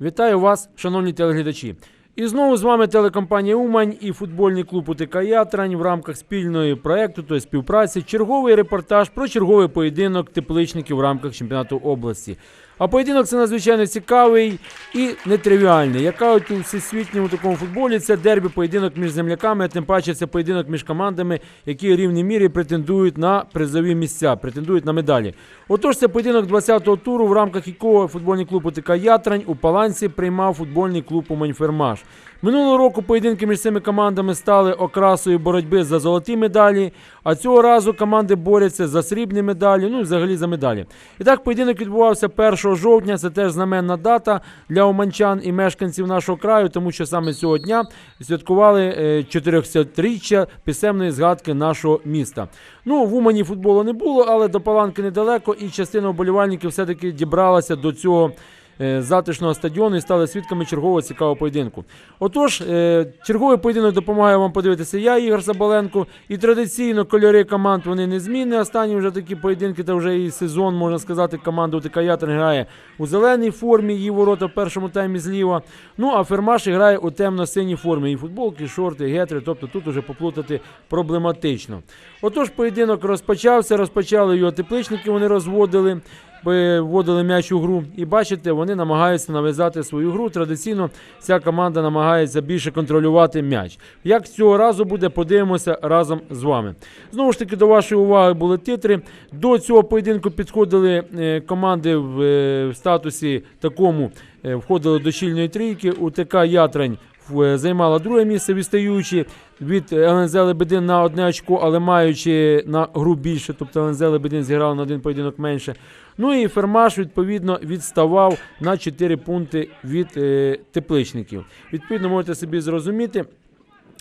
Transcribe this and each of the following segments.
Вітаю вас, шановні телеглядачі. І знову з вами телекомпанія Умань і футбольний клуб УТК Ятрань в рамках спільної проекту, тобто співпраці, черговий репортаж про черговий поєдинок тепличників в рамках чемпіонату області. А поєдинок це надзвичайно цікавий і нетривіальний. Яка у всесвітньому такому футболі це дербі поєдинок між земляками, а тим паче це поєдинок між командами, які в рівній мірі претендують на призові місця, претендують на медалі. Отож, це поєдинок 20-го туру, в рамках якого футбольний клуб УТК Ятрань у Паланці приймав футбольний клуб Умань-Фермаш. Минулого року поєдинки між цими командами стали окрасою боротьби за золоті медалі, а цього разу команди борються за срібні медалі, ну і взагалі за медалі. І так, поєдинок відбувався 1 жовтня. Це теж знаменна дата для уманчан і мешканців нашого краю, тому що саме цього дня святкували е, 400-річчя писемної згадки нашого міста. Ну, в Умані футболу не було, але до Паланки недалеко, і частина вболівальників все-таки дібралася до цього е, затишного стадіону і стали свідками чергового цікавого поєдинку. Отож, е, черговий поєдинок допомагає вам подивитися я, Ігор Забаленко. І традиційно кольори команд вони не змінні. Останні вже такі поєдинки, та вже і сезон, можна сказати, команда УТК Ятрин грає у зеленій формі, її ворота в першому таймі зліва. Ну а Фермаш грає у темно-синій формі. І футболки, і шорти, і гетри. Тобто тут уже поплутати проблематично. Отож, поєдинок розпочався, розпочали його тепличники, вони розводили. Вводили м'яч у гру, і бачите, вони намагаються нав'язати свою гру. Традиційно ця команда намагається більше контролювати м'яч. Як цього разу буде, подивимося разом з вами. Знову ж таки, до вашої уваги були титри. До цього поєдинку підходили е, команди в, е, статусі такому, е, входили до щільної трійки. УТК Ятрань в- займала друге місце, відстаючи від ЛНЗ Лебедин на одне очко, але маючи на гру більше, тобто ЛНЗ Лебедин зіграв на один поєдинок менше. Ну і Фермаш, відповідно, відставав на 4 пункти від е, тепличників. Відповідно, можете собі зрозуміти.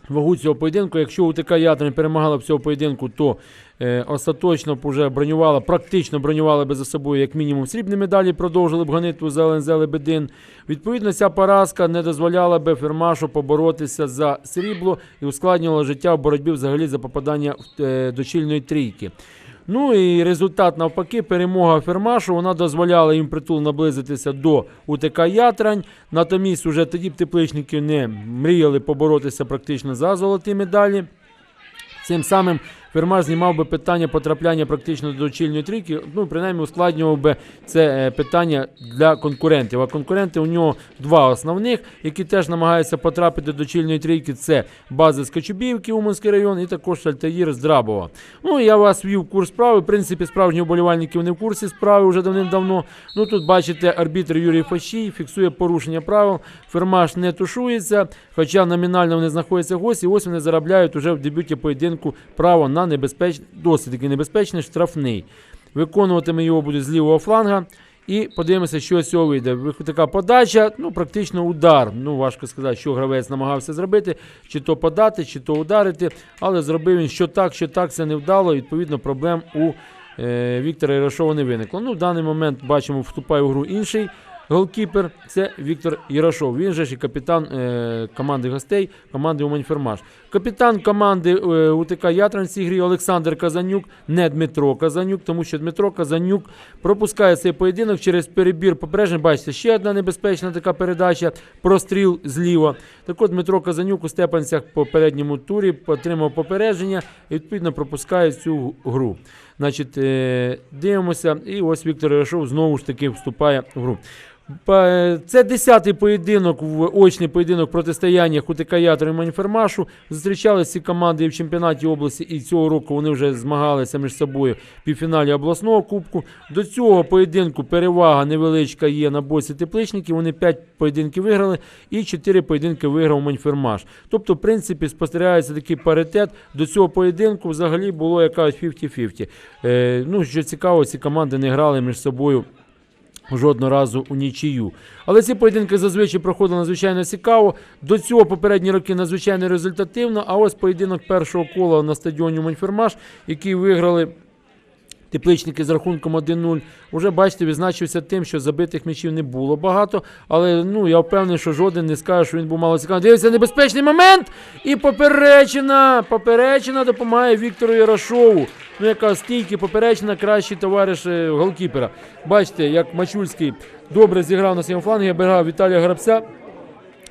Вагу цього поєдинку, якщо УТК Ятрин перемагала в цьому поєдинку, то е, остаточно б уже бронювала, практично бронювала би за собою як мінімум срібні медалі, продовжили б гонитву за ЛНЗ Лебедин. Відповідно, ця поразка не дозволяла би Фермашу поборотися за срібло і ускладнювала життя в боротьбі взагалі за попадання в е, до чільної трійки. Ну і результат навпаки, перемога Фермашу, вона дозволяла їм притул наблизитися до УТК Ятрань. Натомість уже тоді б тепличники не мріяли поборотися практично за золоті медалі. Цим самим Фермаш знімав би питання потрапляння практично до чільної трійки, ну принаймні ускладнював би це е, питання для конкурентів. А конкуренти у нього два основних, які теж намагаються потрапити до чільної трійки. Це бази з Кочубівки, Уманський район, і також Шальтаїр з Драбова. Ну я вас вів в курс справи. В принципі, справжні вболівальники не в курсі справи вже давним-давно. Ну тут бачите, арбітр Юрій Фащій фіксує порушення правил. Фермаш не тушується, хоча номінально вони знаходяться гості. Ось вони заробляють уже в дебюті поєдинку право на небезпечний, досить таки небезпечний штрафний. Виконуватиме його буде з лівого фланга. І подивимося, що з цього вийде. Така подача, ну практично удар. Ну важко сказати, що гравець намагався зробити, чи то подати, чи то ударити. Але зробив він що так, що так, це не вдало. Відповідно, проблем у е, Віктора Ярошова не виникло. Ну, в даний момент бачимо, вступає в гру інший голкіпер. Це Віктор Ярошов. Він же ж і капітан е, команди гостей, команди Уманьфермаш. Капітан команди е, УТК Ятран цій грі Олександр Казанюк, не Дмитро Казанюк, тому що Дмитро Казанюк пропускає цей поєдинок через перебір попереджень. Бачите, ще одна небезпечна така передача, простріл зліва. Так от Дмитро Казанюк у Степанцях в попередньому турі отримав попередження і відповідно пропускає цю гру. Значить, е, дивимося, і ось Віктор Ярошов знову ж таки вступає в гру. Це десятий поєдинок, в очний поєдинок протистояння УТК Ятор і Маніфермашу. Зустрічалися ці команди в чемпіонаті області, і цього року вони вже змагалися між собою в півфіналі обласного кубку. До цього поєдинку перевага невеличка є на боці тепличників. Вони 5 поєдинків виграли і 4 поєдинки виграв Маньфермаш. Тобто, в принципі, спостерігається такий паритет. До цього поєдинку взагалі було якась 50-50. Е, ну, що цікаво, ці команди не грали між собою жодного разу у нічию. Але ці поєдинки зазвичай проходили надзвичайно цікаво. До цього попередні роки надзвичайно результативно. А ось поєдинок першого кола на стадіоні Монфермаш, який виграли. Тепличники з рахунком 1-0. Уже бачите, відзначився тим, що забитих м'ячів не було багато. Але ну я впевнений, що жоден не скаже, що він був мало цікавий. Дивіться, небезпечний момент. І поперечина. Поперечина допомагає Віктору Ярошову. Ну, яка стійки, поперечна, кращий товариш голкіпера. Бачите, як Мачульський добре зіграв на своєму флангі, обіграв Віталія Грабця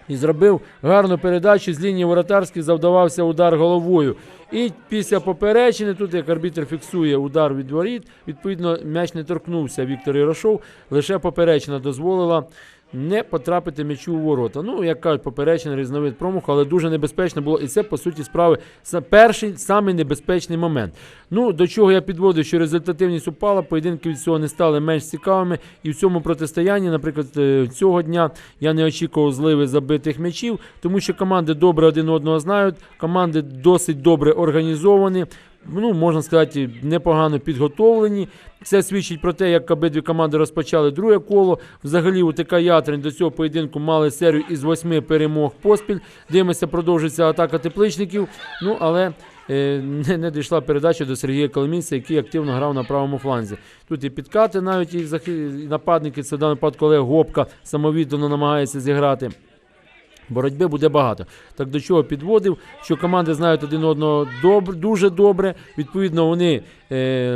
і зробив гарну передачу з лінії воротарської, завдавався удар головою. І після поперечини, тут як арбітр фіксує удар від воріт, відповідно, м'яч не торкнувся Віктор Ярошов, лише поперечина дозволила не потрапити м'ячу у ворота. Ну, як кажуть, поперечина різновид промаху, але дуже небезпечно було. І це, по суті, справи перший самий небезпечний момент. Ну, до чого я підводив, що результативність упала, поєдинки від цього не стали менш цікавими. І в цьому протистоянні, наприклад, е, цього дня я не очікував зливи забитих м'ячів, тому що команди добре один одного знають, команди досить добре організовані. Ну, можна сказати, непогано підготовлені. Це свідчить про те, як обидві команди розпочали друге коло. Взагалі, УТК Ятрин до цього поєдинку мали серію із восьми перемог поспіль. Дивимося, продовжується атака тепличників. Ну, але е, не, не дійшла передача до Сергія Коломійця, який активно грав на правому фланзі. Тут і підкати, навіть і захи- і нападники, це в даному випадку Олег Гопка самовіддано намагається зіграти. Боротьби буде багато. Так до чого підводив, що команди знають один одного добр дуже добре. Відповідно, вони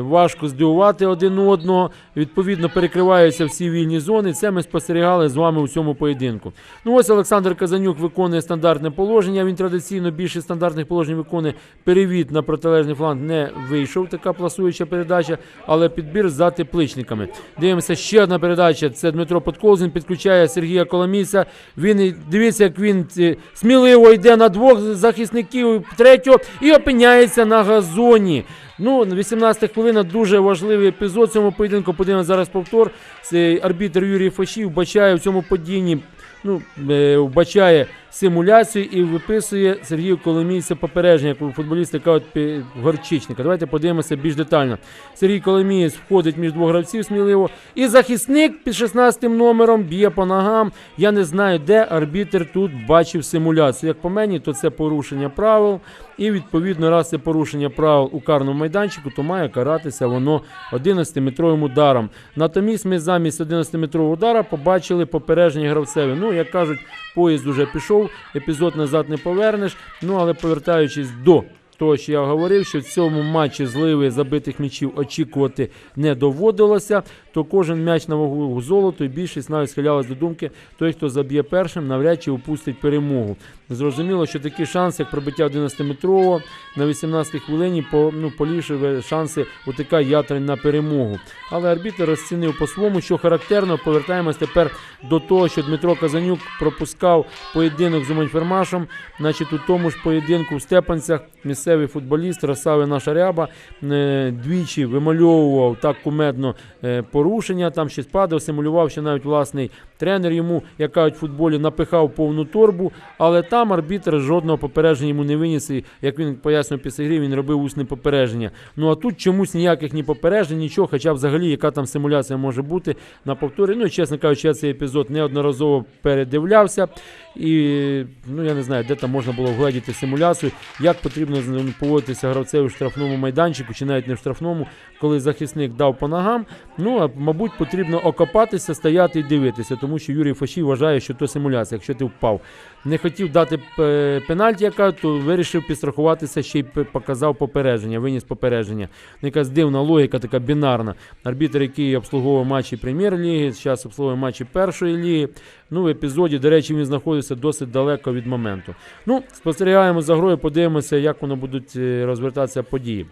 важко здивувати один одного. Відповідно, перекриваються всі вільні зони. Це ми спостерігали з вами у цьому поєдинку. Ну ось Олександр Казанюк виконує стандартне положення. Він традиційно більше стандартних положень виконує. Перевід на протилежний фланг не вийшов. Така пласуюча передача, але підбір за тепличниками. Дивимося, ще одна передача. Це Дмитро Подколзін підключає Сергія Коломійця. Він дивіться, як він е, сміливо йде на двох захисників третього і опиняється на газоні. Ну, 18 хвилина дуже важливий епізод цьому поєдинку. Подивимося зараз повтор. Цей арбітр Юрій Фаші вбачає в цьому падінні. Ну, е, вбачає симуляцію і виписує Сергію Коломійця попередження, як у кажуть горчичника. Давайте подивимося більш детально. Сергій Коломієць входить між двох гравців сміливо. І захисник під 16 номером б'є по ногам. Я не знаю, де арбітр тут бачив симуляцію. Як по мені, то це порушення правил. І відповідно, раз це порушення правил у карному майданчику, то має каратися воно 11-метровим ударом. Натомість ми замість 11-метрового удара побачили попередження гравцеві. Ну, як кажуть, поїзд уже пішов, епізод назад не повернеш. Ну, але повертаючись до того, що я говорив, що в цьому матчі зливи забитих м'ячів очікувати не доводилося, то кожен м'яч на вагу золоту і більшість навіть схилялась до думки, той, хто заб'є першим, навряд чи упустить перемогу. Зрозуміло, що такий шанс, як пробиття 11-метрового на 18-й хвилині, по, ну, поліпшив шанси УТК Ятрин на перемогу. Але арбітр розцінив по-своєму, що характерно. Повертаємось тепер до того, що Дмитро Казанюк пропускав поєдинок з Умань-Фермашем. Значить, у тому ж поєдинку в Степанцях місцевий футболіст Росави наша ряба е, двічі вимальовував так кумедно е, порушення, там щось падав, симулював, що навіть власний тренер йому, як кажуть в футболі, напихав повну торбу, але там арбітр жодного попередження йому не виніс. І, як він пояснював після гри, він робив усне попередження. Ну а тут чомусь ніяких ні попереджень, нічого, хоча взагалі яка там симуляція може бути на повторі. Ну чесно кажучи, я цей епізод неодноразово передивлявся. І ну я не знаю, де там можна було вгледіти симуляцію, як потрібно поводитися гравцеві в штрафному майданчику, чи навіть не в штрафному, коли захисник дав по ногам. Ну а мабуть, потрібно окопатися, стояти і дивитися, тому що Юрій Фашій вважає, що то симуляція, якщо ти впав. Не хотів дати е, пенальті, яка то вирішив підстрахуватися, ще й показав попередження, виніс попередження. Ну, Якась дивна логіка, така бінарна. Арбітр, який обслуговував матчі прем'єр-ліги, зараз обслуговує матчі першої ліги. Ну, в епізоді, до речі, він знаходиться досить далеко від моменту. Ну, спостерігаємо за грою, подивимося, як воно будуть е, розвертатися події.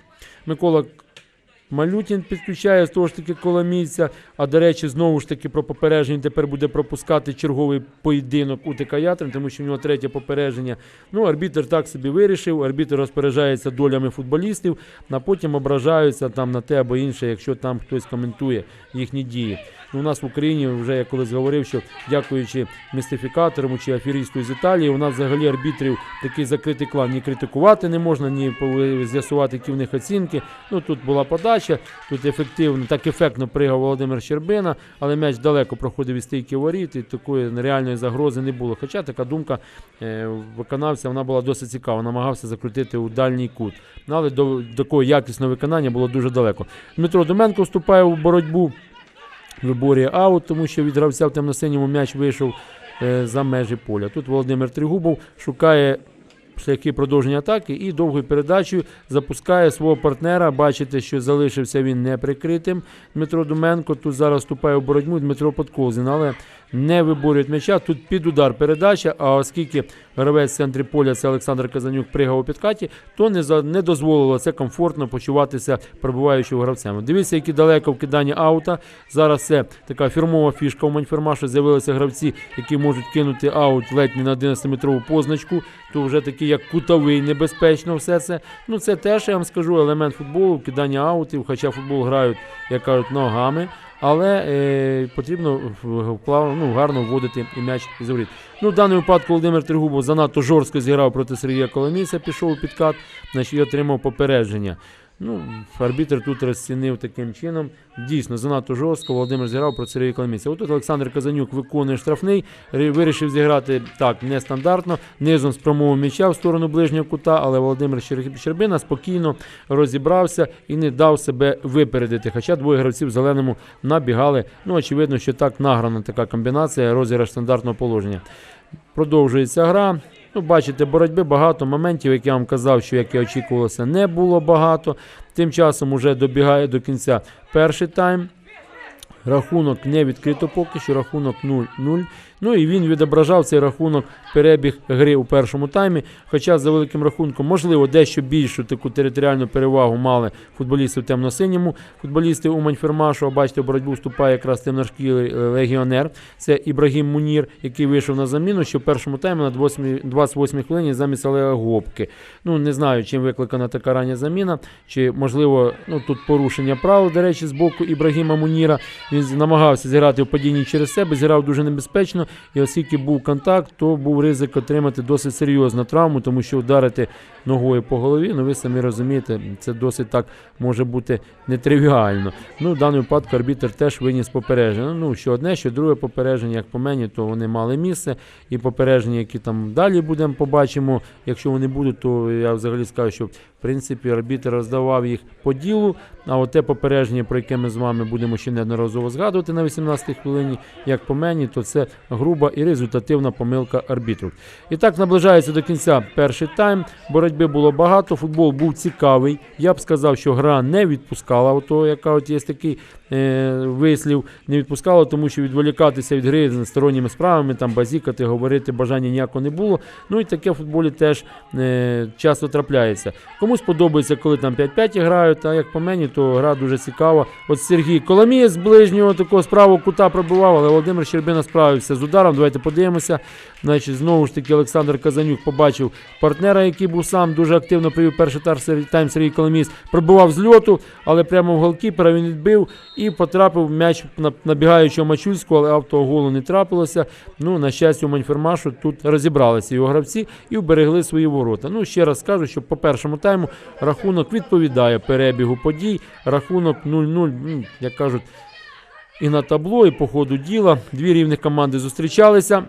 Микола Малютін підключає з того ж таки коломійця. А до речі, знову ж таки про попередження тепер буде пропускати черговий поєдинок у ТК Ятрин, тому що в нього третє попередження. Ну, арбітр так собі вирішив. Арбітр розпоряджається долями футболістів, а потім ображаються там на те або інше, якщо там хтось коментує їхні дії. Ну, у нас в Україні вже я колись говорив, що дякуючи містифікаторам чи аферісту з Італії, у нас взагалі арбітрів такий закритий клан. Ні критикувати не можна, ні з'ясувати, які в них оцінки. Ну тут була подача, тут ефективно, так ефектно пригав Володимир Щербина, але м'яч далеко проходив від стійки воріт, і такої реальної загрози не було. Хоча така думка е, виконавця вона була досить цікава, намагався закрутити у дальній кут. Ну, але до такого якісного виконання було дуже далеко. Дмитро Доменко вступає в боротьбу виборює аут, тому що від гравця в темно-синьому м'яч вийшов е, за межі поля. Тут Володимир Тригубов шукає шляхи продовження атаки і довгою передачею запускає свого партнера. Бачите, що залишився він неприкритим. Дмитро Думенко тут зараз вступає в боротьбу Дмитро Подколзін, але не виборює м'яча. Тут під удар передача. А оскільки гравець в центрі поля це Олександр Казанюк пригав у підкаті, то не, за, не дозволило це комфортно почуватися перебуваючого гравцем. Дивіться, які далеко вкидання аута. Зараз це така фірмова фішка у Маньфермашу. З'явилися гравці, які можуть кинути аут ледь не на 11-метрову позначку. То вже такий як кутовий, небезпечно все це. Ну це теж я вам скажу елемент футболу, кидання аутів, хоча футбол грають, як кажуть, ногами. Але е, потрібно плавно, ну, гарно вводити і м'яч із воріт. Ну, в даному випадку Володимир Тригубов занадто жорстко зіграв проти Сергія Коломійця, пішов у підкат, значить і отримав попередження. Ну, арбітр тут розцінив таким чином. Дійсно, занадто жорстко Володимир зіграв проти Сергія Коломійця. Отут Олександр Казанюк виконує штрафний, вирішив зіграти так нестандартно, низом з промову м'яча в сторону ближнього кута, але Володимир Щер- Щербина спокійно розібрався і не дав себе випередити. Хоча двоє гравців в зеленому набігали. Ну, очевидно, що так награна така комбінація, розіграш стандартного положення. Продовжується гра. Ну, бачите, боротьби багато моментів, як я вам казав, що як і очікувалося, не було багато. Тим часом уже добігає до кінця перший тайм. Рахунок не відкрито поки що, рахунок 0-0. Ну і він відображав цей рахунок перебіг гри у першому таймі. Хоча за великим рахунком, можливо, дещо більшу таку територіальну перевагу мали футболісти в темно-синьому. Футболісти у Маньфермашу, бачите, в боротьбу вступає якраз темношкілий е, легіонер. Це Ібрагім Мунір, який вийшов на заміну, що в першому таймі на 28 28 хвилині замість Олега Гопки. Ну не знаю, чим викликана така рання заміна, чи можливо ну тут порушення правил, до речі, з боку Ібрагіма Муніра. Він намагався зіграти в падінні через себе, зіграв дуже небезпечно. І оскільки був контакт, то був ризик отримати досить серйозну травму, тому що ударити ногою по голові, ну ви самі розумієте, це досить так може бути нетривіально. Ну, в даному випадку арбітр теж виніс попередження. Ну, що одне, що друге попередження, як по мені, то вони мали місце. І попередження, які там далі будемо, побачимо. Якщо вони будуть, то я взагалі скажу, що в принципі арбітр роздавав їх по ділу. А от те попередження, про яке ми з вами будемо ще неодноразово згадувати на 18-й хвилині, як по мені, то це груба і результативна помилка арбітру. І так наближається до кінця перший тайм. Боротьби було багато, футбол був цікавий. Я б сказав, що гра не відпускала ото, яка от є такий е, вислів, не відпускала, тому що відволікатися від гри з сторонніми справами, там базікати, говорити бажання ніякого не було. Ну і таке в футболі теж е, часто трапляється. Комусь подобається, коли там 5-5 грають, а як по мені, то гра дуже цікава. От Сергій Коломієць з ближнього такого справу кута пробивав, але Володимир Щербина справився з ударом. Давайте подивимося. Значить, знову ж таки, Олександр Казанюк побачив партнера, який був сам дуже активно привів перший тайм Сергій Коломієць, пробивав з льоту, але прямо в голкіпера він відбив і потрапив м'яч на набігаючого Мачульського, але автого голу не трапилося. Ну, на щастя, у Маньфермашу тут розібралися його гравці і вберегли свої ворота. Ну, ще раз скажу, що по першому тайму рахунок відповідає перебігу подій. Рахунок 0-0, ну, як кажуть, і на табло, і по ходу діла. Дві рівних команди зустрічалися.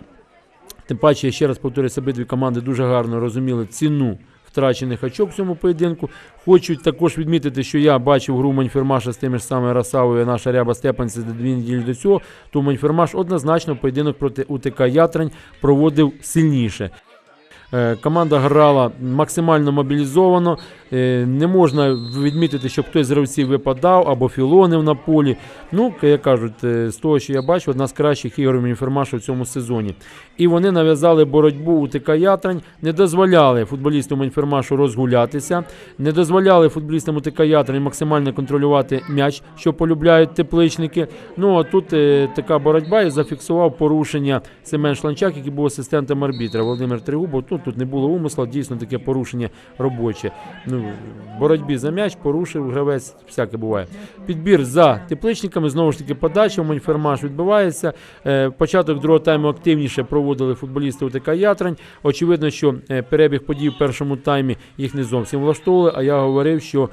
Тим паче, я ще раз повторюся, обидві команди дуже гарно розуміли ціну втрачених очок в цьому поєдинку. Хочу також відмітити, що я бачив гру Маньфермаша з тими ж самими Расавою, наша Ряба Степанці дві неділі до цього, то Маньфермаш однозначно поєдинок проти УТК Ятрань проводив сильніше. Е, Команда грала максимально мобілізовано. Е, Не можна відмітити, щоб хтось з гравців випадав або філонив на полі. Ну, як кажуть, е, з того, що я бачу, одна з кращих ігор Мінфермашу в цьому сезоні. І вони нав'язали боротьбу у ТК Ятрань, не дозволяли футболістам Мінфермашу розгулятися, не дозволяли футболістам УТК Ятрань максимально контролювати м'яч, що полюбляють тепличники. Ну а тут е, така боротьба і зафіксував порушення Семен Шланчак, який був асистентом арбітра Володимир Тригубов. Ну, тут не було умисла, дійсно таке порушення робоче. Ну, в боротьбі за м'яч порушив гравець, всяке буває. Підбір за тепличниками, знову ж таки, подача, Моньфермаш відбувається. Е, початок другого тайму активніше проводили футболісти УТК Ятрань. Очевидно, що е, перебіг подій в першому таймі їх не зовсім влаштовували, а я говорив, що.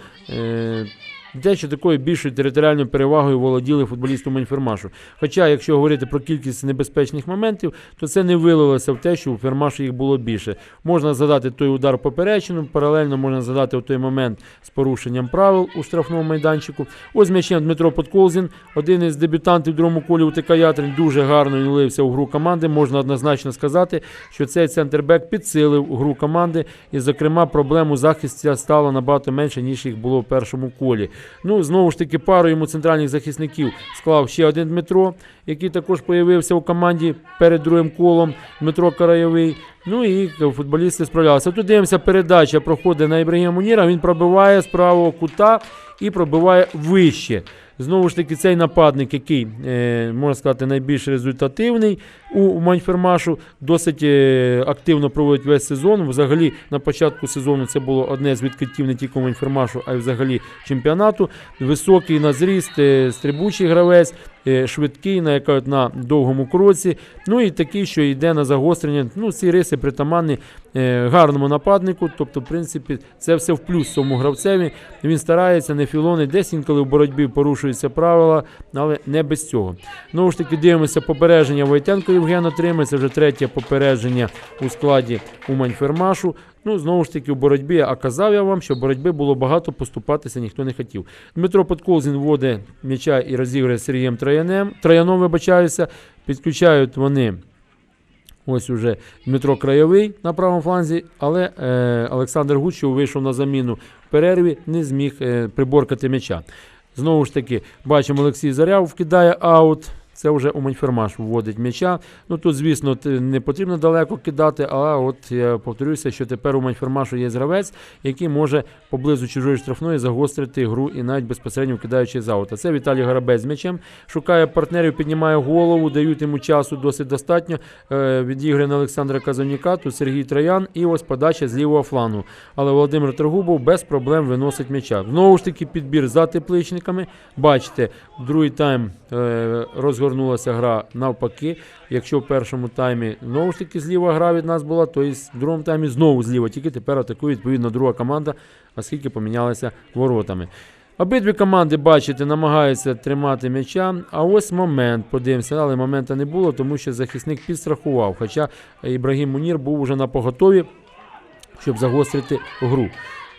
Е, те, що такою більшою територіальною перевагою володіли футболісти Маньфермашу. Хоча, якщо говорити про кількість небезпечних моментів, то це не вилилося в те, що у Фермашу їх було більше. Можна згадати той удар поперечину, паралельно можна згадати той момент з порушенням правил у штрафному майданчику. Ось м'ячем Дмитро Подколзін, один із дебютантів другому колі у ТК Ятрин, дуже гарно він влився у гру команди. Можна однозначно сказати, що цей центрбек підсилив гру команди, і, зокрема, проблем у захисті стало набагато менше, ніж їх було в першому колі. Ну, знову ж таки, пару йому центральних захисників склав ще один Дмитро, який також появився у команді перед другим колом. Дмитро Карайовий. Ну і футболісти справлялися. Тут дивимося, передача проходить на Ібрагіма Муніра. Він пробиває з правого кута і пробиває вище. Знову ж таки, цей нападник, який, е, можна сказати, найбільш результативний у Маньфермашу, досить е, активно проводить весь сезон. Взагалі, на початку сезону це було одне з відкриттів не тільки Маньфермашу, а й взагалі чемпіонату. Високий на зріст, е, стрибучий гравець, швидкий, на, яка- на довгому кроці. Ну і такий, що йде на загострення. Ну, ці риси притаманні е, гарному нападнику. Тобто, в принципі, це все в плюс цьому гравцеві. Він старається, не філони, десь інколи в боротьбі порушуються правила, але не без цього. Знову ж таки, дивимося попередження Войтенко Євген отримає. Це вже третє попередження у складі Умань-Фермашу. Ну, знову ж таки, у боротьбі, а казав я вам, що боротьби було багато, поступатися ніхто не хотів. Дмитро Подколзін вводить м'яча і розігрує з Сергієм Троянем. Трояном, вибачаюся, підключають вони. Ось уже Дмитро Краєвий на правому фланзі, але е, Олександр Гуччов вийшов на заміну в перерві, не зміг е, приборкати м'яча. Знову ж таки, бачимо, Олексій Заряв вкидає аут. Це вже Уманьфермаш вводить м'яча. Ну тут, звісно, не потрібно далеко кидати, але от я повторюся, що тепер у Маньфермашу є гравець, який може поблизу чужої штрафної загострити гру і навіть безпосередньо кидаючи з аута. Це Віталій Гарабець з м'ячем. Шукає партнерів, піднімає голову, дають йому часу досить достатньо. Е, відіграє на Олександра Казанюка, тут Сергій Троян і ось подача з лівого флану. Але Володимир Трогубов без проблем виносить м'яча. Знову ж таки, підбір за тепличниками. Бачите, другий тайм е, розгорнулася гра навпаки. Якщо в першому таймі знову ж таки зліва гра від нас була, то і в другому таймі знову зліва. Тільки тепер атакує відповідно друга команда, оскільки помінялися воротами. Обидві команди, бачите, намагаються тримати м'яча. А ось момент, подивимося, але моменту не було, тому що захисник підстрахував. Хоча Ібрагім Мунір був уже на поготові, щоб загострити гру.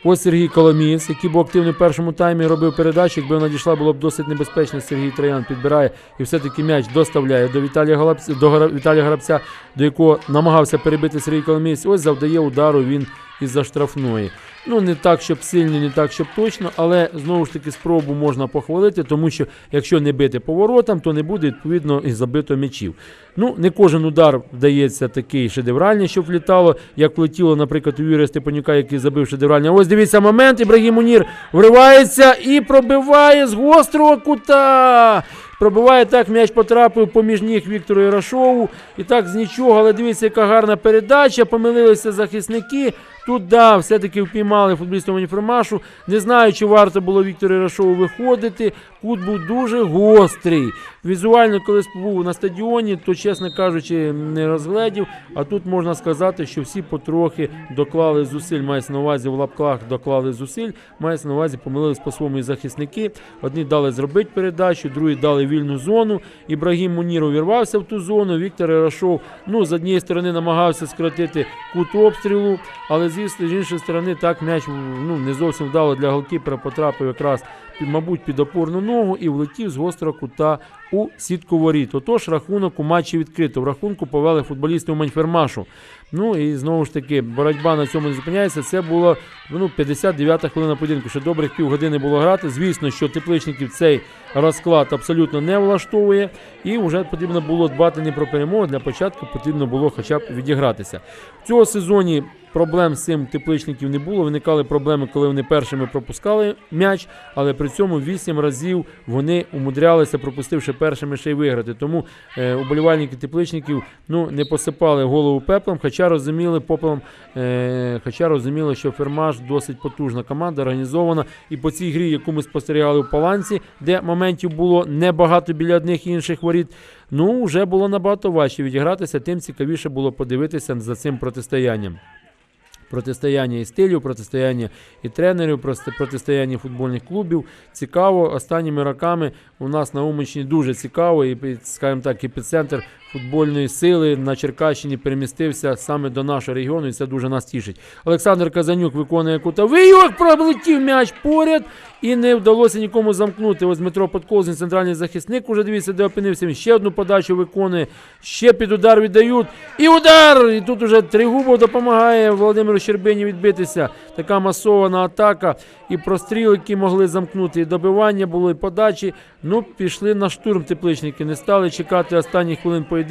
Ось Сергій Коломієць, який був активний в першому таймі, робив передачу. Якби вона дійшла, було б досить небезпечно. Сергій Троян підбирає і все-таки м'яч доставляє до Віталія Голабця, до Віталія Грабця, до якого намагався перебити Сергій Коломієць. Ось завдає удару він із-за штрафної. Ну, не так, щоб сильно, не так, щоб точно, але знову ж таки спробу можна похвалити, тому що якщо не бити поворотам, то не буде відповідно і забито м'ячів. Ну, не кожен удар вдається такий шедевральний, щоб влітало, як влетіло, наприклад, у Юрія Степанюка, який забив шедевральний. Ось дивіться момент, Ібрагім Мунір вривається і пробиває з гострого кута. Пробиває так, м'яч потрапив поміж ніг Віктору Ярошову. І так з нічого, але дивіться, яка гарна передача. Помилилися захисники. Тут да, все-таки впіймали футболістів Маніфермашу. Не знаю, чи варто було Віктору Ярошову виходити. Кут був дуже гострий. Візуально, коли був на стадіоні, то, чесно кажучи, не розгледів. А тут можна сказати, що всі потрохи доклали зусиль. Мається на увазі в лапках доклали зусиль. Мається на увазі, помилились по-своєму і захисники. Одні дали зробити передачу, другі дали вільну зону. Ібрагім Мунір увірвався в ту зону. Віктор Ярошов, ну, з однієї сторони намагався скоротити кут обстрілу, але звісно, з іншої сторони, так м'яч ну, не зовсім вдало для голкіпера потрапив якраз, мабуть, під опорну ногу і влетів з гостра кута у сітку воріт. Отож, рахунок у матчі відкрито. В рахунку повели футболісти у Маньфермашу. Ну і знову ж таки, боротьба на цьому не зупиняється. Це було ну, 59-та хвилина поєдинку. Ще добрих півгодини було грати. Звісно, що тепличників цей розклад абсолютно не влаштовує. І вже потрібно було дбати не про перемогу. Для початку потрібно було хоча б відігратися. В цьому сезоні проблем з цим тепличників не було. Виникали проблеми, коли вони першими пропускали м'яч, але при цьому 8 разів вони умудрялися, пропустивши першими ще й виграти. Тому е, уболівальники тепличників ну, не посипали голову пеплом, хоча розуміли попелом, е, хоча розуміли, що Фермаш досить потужна команда, організована. І по цій грі, яку ми спостерігали в Паланці, де моментів було небагато біля одних і інших воріт. Ну, вже було набагато важче відігратися, тим цікавіше було подивитися за цим протистоянням. Протистояння і стилю, протистояння і тренерів, протистояння футбольних клубів. Цікаво. Останніми роками у нас на Уманщині дуже цікаво, і скажімо так, епіцентр футбольної сили на Черкащині перемістився саме до нашого регіону, і це дуже нас тішить. Олександр Казанюк виконує кутовий, як пролетів м'яч поряд, і не вдалося нікому замкнути. Ось Дмитро Подколзін, центральний захисник, уже дивіться, де опинився. Він ще одну подачу виконує, ще під удар віддають. І удар! І тут уже Тригубов допомагає Володимиру Щербині відбитися. Така масована атака. І простріл, які могли замкнути, і добивання було, і подачі. Ну, пішли на штурм тепличники. Не стали чекати останніх хвилин поєдинку,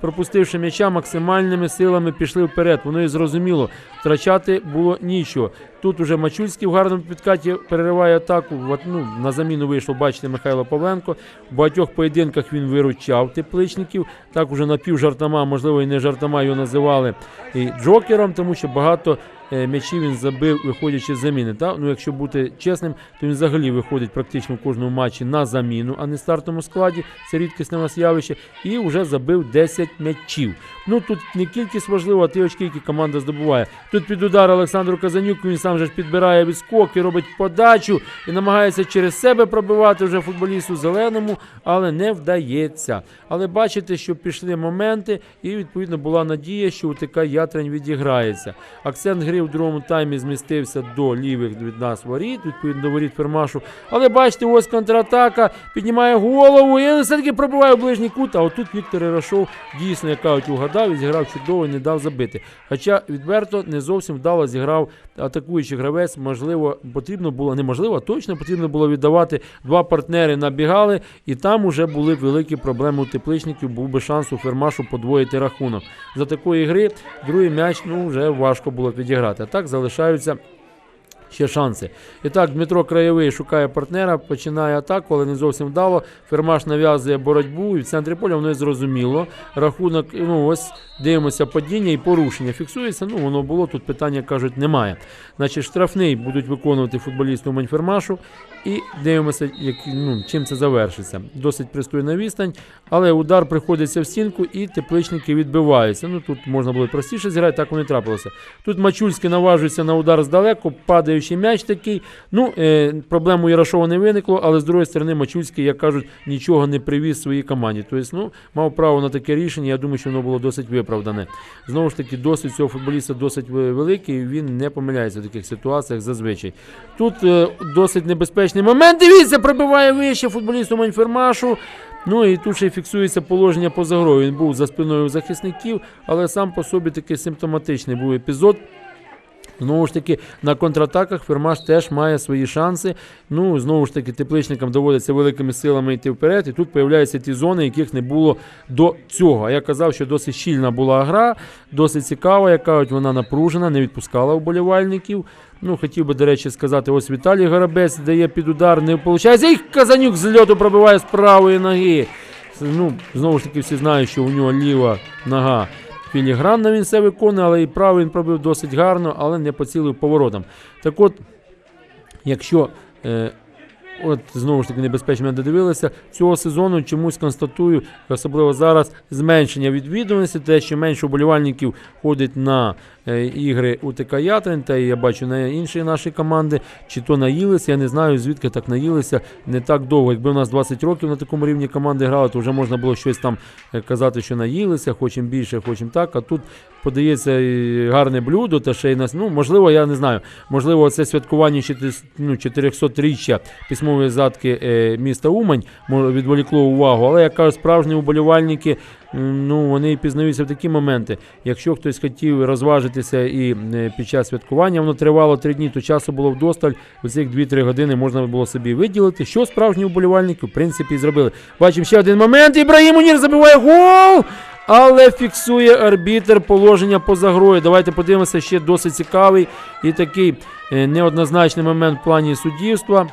пропустивши м'яча максимальними силами, пішли вперед. Воно і зрозуміло. Втрачати було нічого. Тут уже Мачульський в гарному підкаті перериває атаку. Ну, на заміну вийшов, бачите, Михайло Павленко. В багатьох поєдинках він виручав тепличників. Так уже напівжартома, можливо, і не жартома його називали і джокером, тому що багато м'ячів він забив, виходячи з заміни. Та? Ну, якщо бути чесним, то він взагалі виходить практично в кожному матчі на заміну, а не в стартовому складі. Це рідкісне у нас явище. І вже забив 10 м'ячів. Ну тут не кількість важлива, а ті очки, які команда здобуває. Тут під удар Олександру Казанюк, він сам же ж підбирає відскок і робить подачу і намагається через себе пробивати вже футболісту зеленому, але не вдається. Але бачите, що пішли моменти, і відповідно була надія, що УТК Ятрань відіграється. Акцент гри в другому таймі змістився до лівих від нас воріт, відповідно воріт Фермашу. Але бачите, ось контратака, піднімає голову і все-таки пробиває в ближній кут. А отут Віктор Ірашов дійсно, як кажуть, угадав і зіграв чудово не дав забити. Хоча відверто не зовсім вдало зіграв атакуючий гравець. Можливо, потрібно було неможливо, точно потрібно було віддавати. Два партнери набігали, і там уже були великі проблеми у тепличників. Був би шанс у Фермашу подвоїти рахунок. За такої гри другий м'яч ну вже важко було підіграти. А так залишаються. Ще шанси. І так, Дмитро Краєвий шукає партнера, починає атаку, але не зовсім вдало. Фермаш нав'язує боротьбу, і в центрі поля воно і зрозуміло. Рахунок, ну ось дивимося падіння і порушення. Фіксується. Ну воно було тут питання кажуть немає. Значить, штрафний будуть виконувати футболісти у Фермашу. І дивимося, як, ну, чим це завершиться. Досить пристойна відстань, але удар приходиться в стінку і тепличники відбиваються. Ну тут можна було простіше зіграти, так воно і трапилося. Тут Мачульський наважується на удар здалеку, падаючий м'яч такий. Ну, е, проблем у Ярошова не виникло, але з другої сторони Мачульський, як кажуть, нічого не привіз своїй команді. Тобто, ну, мав право на таке рішення. Я думаю, що воно було досить виправдане. Знову ж таки, досвід цього футболіста досить великий. Він не помиляється в таких ситуаціях зазвичай. Тут е, досить небезпечний момент. Дивіться, пробиває вище футболісту Маньфермашу. Ну і тут ще фіксується положення поза грою. Він був за спиною захисників, але сам по собі такий симптоматичний був епізод. Знову ж таки, на контратаках Фермаш теж має свої шанси. Ну, знову ж таки, тепличникам доводиться великими силами йти вперед. І тут появляються ті зони, яких не було до цього. А я казав, що досить щільна була гра, досить цікава, як кажуть, вона напружена, не відпускала вболівальників. Ну, хотів би, до речі, сказати, ось Віталій Горобець дає під удар, не виходить. І Казанюк з льоту пробиває з правої ноги. Ну, знову ж таки, всі знають, що у нього ліва нога філігранно він все виконує, але і правий він пробив досить гарно, але не поцілив поворотом. Так от, якщо е, от знову ж таки небезпечно додивилися, цього сезону чомусь констатую, особливо зараз, зменшення відвідуваності, те, що менше вболівальників ходить на е, ігри УТК Ятрин, та я бачу на інші наші команди, чи то наїлися, я не знаю, звідки так наїлися не так довго. Якби у нас 20 років на такому рівні команди грали, то вже можна було щось там е, казати, що наїлися, хочемо більше, хочемо так. А тут подається гарне блюдо, та ще й нас. Ну, можливо, я не знаю. Можливо, це святкування ну, 400-річчя письмової задки е, міста Умань відволікло увагу. Але як кажуть, справжні уболівальники. Ну, вони пізнаються в такі моменти. Якщо хтось хотів розважитися і е, під час святкування воно тривало три дні, то часу було вдосталь. У цих 2-3 години можна було собі виділити. Що справжні уболівальники в принципі і зробили. Бачимо ще один момент. Ібраїм Унір забиває гол! Але фіксує арбітер положення поза грою. Давайте подивимося, ще досить цікавий і такий е, неоднозначний момент в плані суддівства.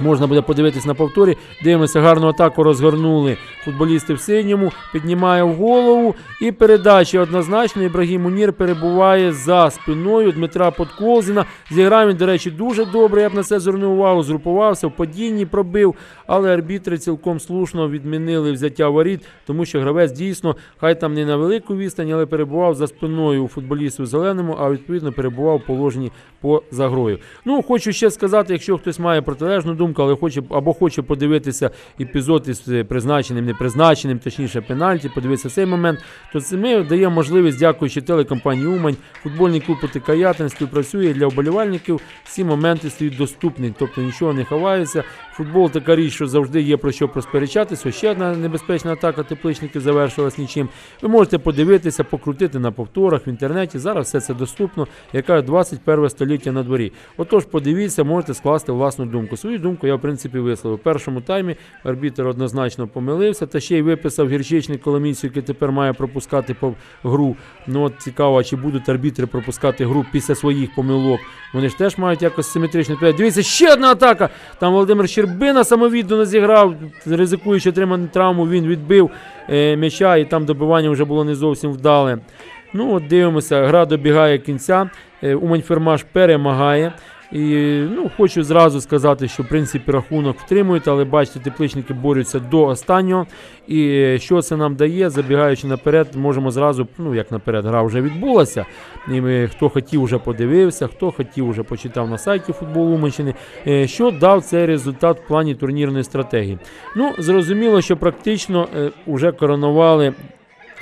Можна буде подивитись на повторі. Дивимося, гарну атаку розгорнули футболісти в синьому. Піднімає в голову. І передача однозначно. Ібрагім Мунір перебуває за спиною Дмитра Подколзіна. Зіграв він, до речі, дуже добре. Я б на це звернув увагу. Згрупувався, в падінні пробив. Але арбітри цілком слушно відмінили взяття воріт, тому що гравець дійсно, хай там не на велику відстані, але перебував за спиною у футболістів зеленому, а відповідно перебував в положенні по загрою. Ну, хочу ще сказати, якщо хтось має протилежну думку, але хоче або хоче подивитися епізод із е, призначеним, непризначеним, точніше пенальті, подивитися цей момент, то це ми даємо можливість, дякуючи телекомпанії Умань, футбольний клуб ОТК Ятрин співпрацює для вболівальників. Всі моменти стають доступні, тобто нічого не ховається. Футбол така річ, що завжди є про що просперечатися. Ще одна небезпечна атака тепличників завершилась нічим. Ви можете подивитися, покрутити на повторах в інтернеті. Зараз все це доступно, яка 21 століття на дворі. Отож, подивіться, можете скласти власну думку. Свою думку я в принципі висловив. У першому таймі арбітр однозначно помилився, та ще й виписав гірчичник коломійцю, який тепер має пропускати по гру. Ну от цікаво, чи будуть арбітри пропускати гру після своїх помилок. Вони ж теж мають якось симетрично. Дивіться, ще одна атака. Там Володимир Щербина самовіддано зіграв, ризикуючи отриману травму, він відбив е, м'яча, і там добивання вже було не зовсім вдале. Ну, от дивимося, гра добігає кінця. Е, Умань Фермаш перемагає. І ну, хочу зразу сказати, що в принципі рахунок втримують, але бачите, тепличники борються до останнього. І е, що це нам дає, забігаючи наперед, можемо зразу, ну як наперед, гра вже відбулася. І ми, хто хотів, вже подивився, хто хотів, вже почитав на сайті футболу Уманщини, е, що дав цей результат в плані турнірної стратегії. Ну, зрозуміло, що практично е, вже коронували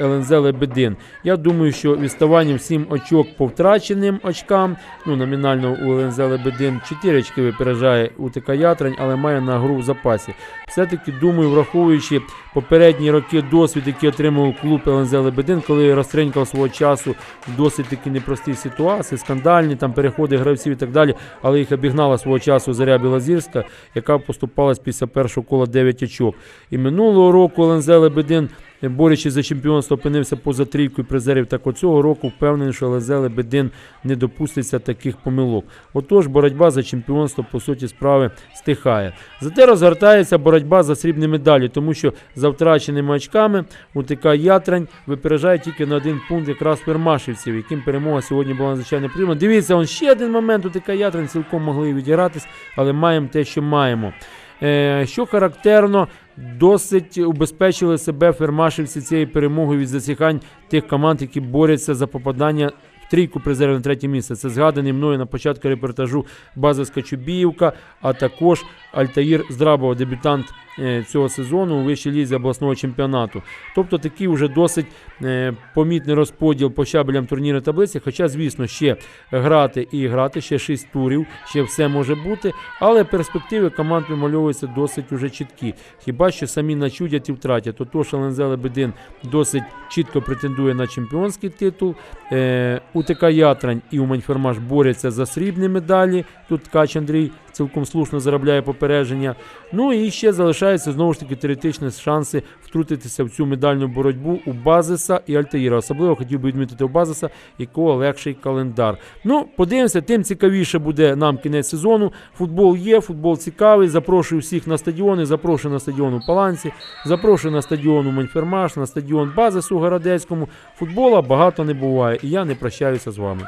ЛНЗ Лебедин. Я думаю, що відставанням 7 очок по втраченим очкам, ну номінально у ЛНЗ Лебедин 4 очки випереджає УТК Ятрань, але має на гру в запасі. Все-таки думаю, враховуючи попередні роки досвід, який отримав клуб ЛНЗ Лебедин, коли розтринькав свого часу досить такі непрості ситуації, скандальні там переходи гравців і так далі, але їх обігнала свого часу Заря Білозірська, яка поступалась після першого кола 9 очок. І минулого року ЛНЗ Лебедин борючись за чемпіонство, опинився поза трійкою призерів. Так от цього року впевнений, що Лезе Лебедин не допуститься таких помилок. Отож, боротьба за чемпіонство, по суті, справи стихає. Зате розгортається боротьба за срібні медалі, тому що за втраченими очками УТК Ятрань випереджає тільки на один пункт якраз фермашівців, яким перемога сьогодні була надзвичайно приємна. Дивіться, он ще один момент. УТК Ятрань цілком могли відігратись, але маємо те, що маємо. Е, Що характерно, досить убезпечили себе фермашівці цією перемогою від засіхань тих команд, які борються за попадання в трійку призерів на третє місце. Це згаданий мною на початку репортажу база Скачубіївка, а також Альтаїр Здрабова, дебютант е, цього сезону у вищій лізі обласного чемпіонату. Тобто такий вже досить е, помітний розподіл по щабелям турнірної таблиці. Хоча, звісно, ще грати і грати, ще 6 турів, ще все може бути. Але перспективи команд вимальовуються досить уже чіткі. Хіба що самі начудять і втратять. Отож, ЛНЗ Лебедин досить чітко претендує на чемпіонський титул. Е, УТК Ятрань і Уманьфермаш борються за срібні медалі. Тут Ткач Андрій цілком слушно заробляє попередження. Ну і ще залишаються знову ж таки теоретичні шанси втрутитися в цю медальну боротьбу у Базиса і Альтаїра. Особливо хотів би відмітити у Базиса, якого легший календар. Ну, подивимося, тим цікавіше буде нам кінець сезону. Футбол є, футбол цікавий. Запрошую всіх на стадіони. Запрошую на стадіон у Паланці, запрошую на стадіон у Маньфермаш, на стадіон Базис у Городецькому. Футбола багато не буває, і я не прощаюся з вами.